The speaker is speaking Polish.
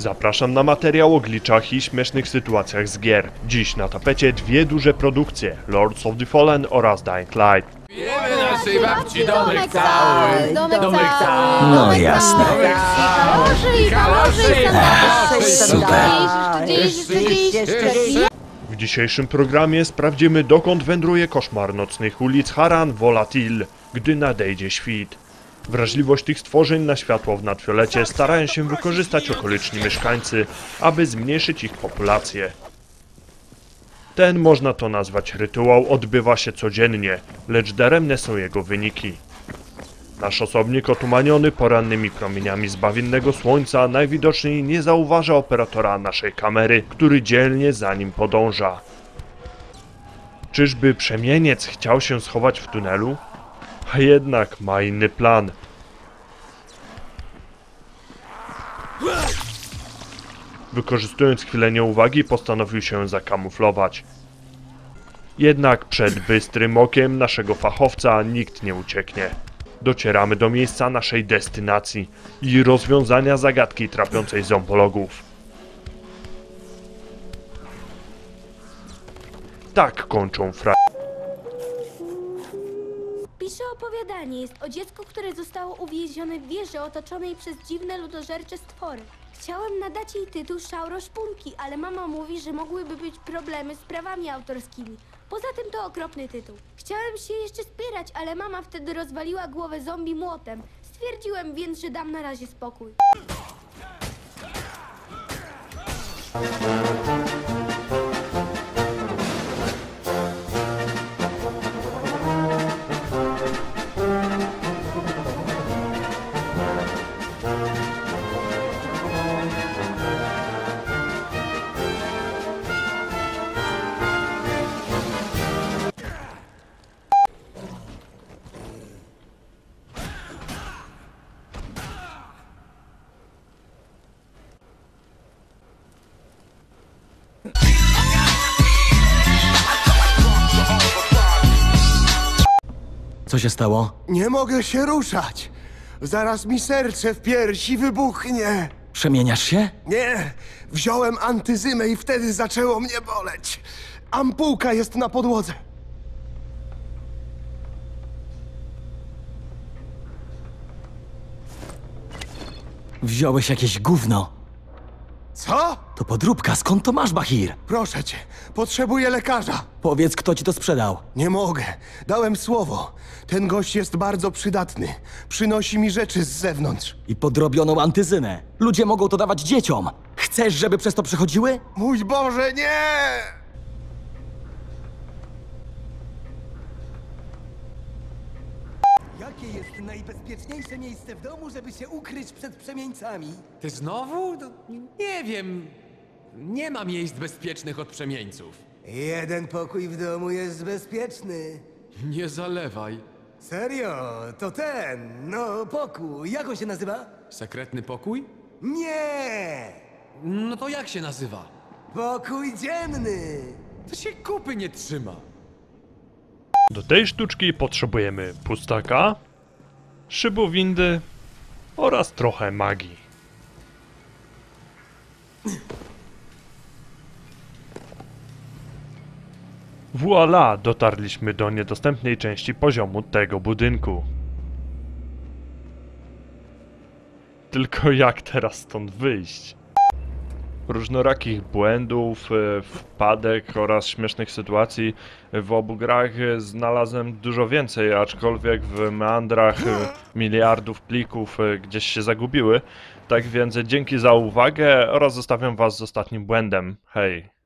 Zapraszam na materiał o glitchach i śmiesznych sytuacjach z gier. Dziś na tapecie dwie duże produkcje, Lords of the Fallen oraz Dying Light. Wiemy naszej babci domek cały, Domek cały. No jasne. I kaloszy i Kaloszy, super. W dzisiejszym programie sprawdzimy dokąd wędruje koszmar nocnych ulic Haran Volatil, gdy nadejdzie świt. Wrażliwość tych stworzeń na światło w nadfiolecie starają się wykorzystać okoliczni mieszkańcy, aby zmniejszyć ich populację. Ten, można to nazwać rytuał, odbywa się codziennie, lecz daremne są jego wyniki. Nasz osobnik otumaniony porannymi promieniami zbawiennego słońca najwidoczniej nie zauważa operatora naszej kamery, który dzielnie za nim podąża. Czyżby przemieniec chciał się schować w tunelu? A jednak ma inny plan. Wykorzystując chwilę nieuwagi postanowił się zakamuflować. Jednak przed bystrym okiem naszego fachowca nikt nie ucieknie. Docieramy do miejsca naszej destynacji i rozwiązania zagadki trapiącej zombologów. Tak kończą fra... opowiadanie. Jest o dziecku, które zostało uwięzione w wieży otoczonej przez dziwne ludożercze stwory. Chciałem nadać jej tytuł Szauro Szpunki, ale mama mówi, że mogłyby być problemy z prawami autorskimi. Poza tym to okropny tytuł. Chciałem się jeszcze spierać, ale mama wtedy rozwaliła głowę zombie młotem. Stwierdziłem więc, że dam na razie spokój. Co się stało? Nie mogę się ruszać. Zaraz mi serce w piersi wybuchnie. Przemieniasz się? Nie, wziąłem antyzymę i wtedy zaczęło mnie boleć. Ampułka jest na podłodze. Wziąłeś jakieś gówno. Co? To podróbka, skąd to masz, Bahir? Proszę cię, potrzebuję lekarza. Powiedz, kto ci to sprzedał. Nie mogę. Dałem słowo. Ten gość jest bardzo przydatny. Przynosi mi rzeczy z zewnątrz. I podrobioną antyzynę. Ludzie mogą to dawać dzieciom. Chcesz, żeby przez to przechodziły? Mój Boże, nie! Jakie jest najbezpieczniejsze miejsce w domu, żeby się ukryć przed przemieńcami? Ty znowu? No, nie wiem. Nie ma miejsc bezpiecznych od przemieńców. Jeden pokój w domu jest bezpieczny. Nie zalewaj. Serio, to ten, no pokój. Jak on się nazywa? Sekretny pokój? Nie! No to jak się nazywa? Pokój dzienny! To się kupy nie trzyma. Do tej sztuczki potrzebujemy pustaka, szybu windy oraz trochę magii. Voila! Dotarliśmy do niedostępnej części poziomu tego budynku. Tylko jak teraz stąd wyjść? Różnorakich błędów, e, wpadek oraz śmiesznych sytuacji w obu grach znalazłem dużo więcej, aczkolwiek w meandrach e, miliardów plików e, gdzieś się zagubiły. Tak więc dzięki za uwagę oraz zostawiam was z ostatnim błędem. Hej!